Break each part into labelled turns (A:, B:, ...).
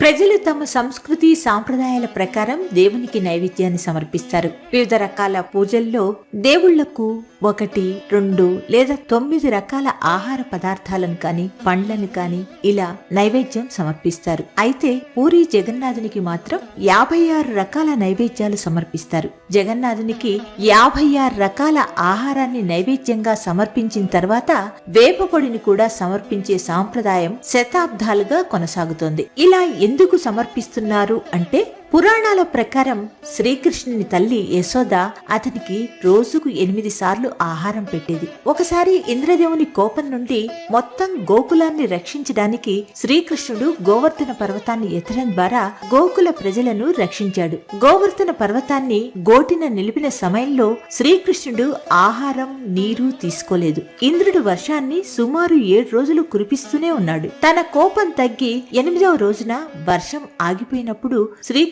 A: ప్రజలు తమ సంస్కృతి సాంప్రదాయాల ప్రకారం దేవునికి నైవేద్యాన్ని సమర్పిస్తారు. వివిధ రకాల పూజల్లో దేవుళ్ళకు ఒకటి రెండు లేదా తొమ్మిది రకాల ఆహార పదార్థాలను కాని పండ్లను కాని ఇలా నైవేద్యం సమర్పిస్తారు. అయితే పూరి జగన్నాథునికి మాత్రం యాభై ఆరు రకాల నైవేద్యాలు సమర్పిస్తారు. జగన్నాథునికి యాభై ఆరు రకాల ఆహారాన్ని నైవేద్యంగా సమర్పించిన తర్వాత వేపపొడిని కూడా సమర్పించే సాంప్రదాయం శతాబ్దాలుగా కొనసాగుతోంది. ఇలా ఎందుకు సమర్పిస్తున్నారు అంటే పురాణాల ప్రకారం శ్రీకృష్ణుని తల్లి యశోద అతనికి రోజుకు ఎనిమిది సార్లు ఆహారం పెట్టేది. ఒకసారి ఇంద్రదేవుని కోపం నుండి మొత్తం గోకులాన్ని రక్షించడానికి శ్రీకృష్ణుడు గోవర్ధన పర్వతాన్ని ఎత్తడం ద్వారా గోకుల ప్రజలను రక్షించాడు. గోవర్ధన పర్వతాన్ని గోటిన నిలిపిన సమయంలో శ్రీకృష్ణుడు ఆహారం నీరు తీసుకోలేదు. ఇంద్రుడు వర్షాన్ని సుమారు ఏడు రోజులు కురిపిస్తూనే ఉన్నాడు. తన కోపం తగ్గి ఎనిమిదవ రోజున వర్షం ఆగిపోయినప్పుడు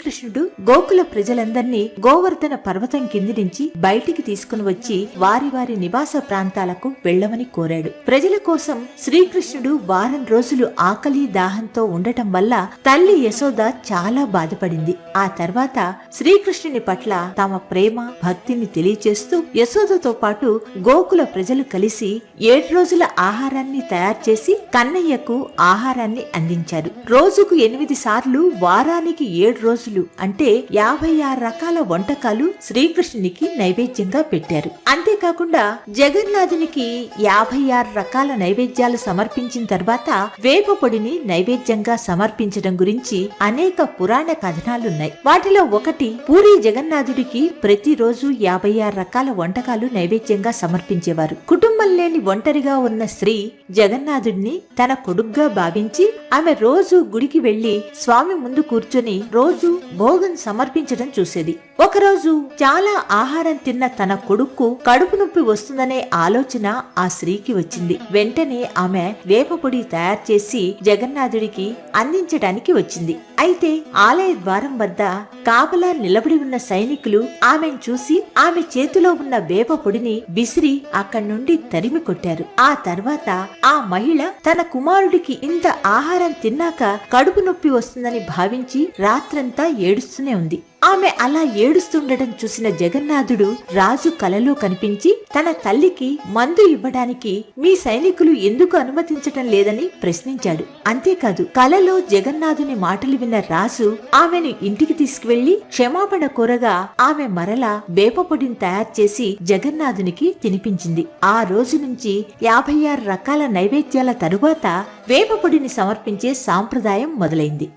A: శ్రీకృష్ణుడు గోకుల ప్రజలందర్నీ గోవర్ధన పర్వతం కింది నుంచి బయటికి తీసుకుని వచ్చి వారి వారి నివాస ప్రాంతాలకు వెళ్ళమని కోరాడు. ప్రజల కోసం శ్రీకృష్ణుడు వారం రోజులు ఆకలి దాహంతో ఉండటం వల్ల తల్లి యశోద చాలా బాధపడింది. ఆ తర్వాత శ్రీకృష్ణుని పట్ల తమ ప్రేమ భక్తిని తెలియచేస్తూ యశోదతో పాటు గోకుల ప్రజలు కలిసి ఏడు రోజుల ఆహారాన్ని తయారు చేసి కన్నయ్యకు ఆహారాన్ని అందించారు. రోజుకు ఎనిమిది సార్లు వారానికి ఏడు రోజులు అంటే యాభై ఆరు రకాల వంటకాలు శ్రీకృష్ణునికి నైవేద్యంగా పెట్టారు. అంతేకాకుండా జగన్నాథునికి యాభై ఆరు రకాల నైవేద్యాలు సమర్పించిన తర్వాత వేప పొడిని నైవేద్యంగా సమర్పించడం గురించి అనేక పురాణ కథనాలున్నాయి. వాటిలో ఒకటి పూరి జగన్నాథుడికి ప్రతిరోజు యాభై ఆరు రకాల వంటకాలు నైవేద్యంగా సమర్పించేవారు. కుటుంబం లేని ఒంటరిగా ఉన్న స్త్రీ జగన్నాథుడిని తన కొడుగ్గా భావించి ఆమె రోజు గుడికి వెళ్ళి స్వామి ముందు కూర్చొని రోజు భోగం సమర్పించడం చూసేది. ఒకరోజు చాలా ఆహారం తిన్న తన కొడుక్కు కడుపు నొప్పి వస్తుందనే ఆలోచన ఆ స్త్రీకి వచ్చింది. వెంటనే ఆమె వేపపొడి తయారు చేసి జగన్నాథుడికి అందించడానికి వచ్చింది. అయితే ఆలయ ద్వారం వద్ద కాపలా నిలబడి ఉన్న సైనికులు ఆమెను చూసి ఆమె చేతిలో ఉన్న వేప పొడిని విసిరి అక్కడి నుండి తరిమి కొట్టారు. ఆ తర్వాత ఆ మహిళ తన కుమారుడికి ఇంత ఆహారం ఆహారం తిన్నాక కడుపు నొప్పి వస్తుందని భావించి రాత్రంతా ఏడుస్తూనే ఉంది. ఆమె అలా ఏడుస్తుండటం చూసిన జగన్నాథుడు రాజు కలలో కనిపించి తన తల్లికి మందు ఇవ్వడానికి మీ సైనికులు ఎందుకు అనుమతించటం లేదని ప్రశ్నించాడు. అంతేకాదు కలలో జగన్నాథుని మాటలు విన్న రాజు ఆమెను ఇంటికి తీసుకువెళ్ళి క్షమాపణ కోరగా ఆమె మరలా వేపపొడిని తయారు చేసి జగన్నాథునికి తినిపించింది. ఆ రోజు నుంచి యాభై ఆరు రకాల నైవేద్యాల తరువాత వేపపొడిని సమర్పించే సాంప్రదాయం మొదలైంది.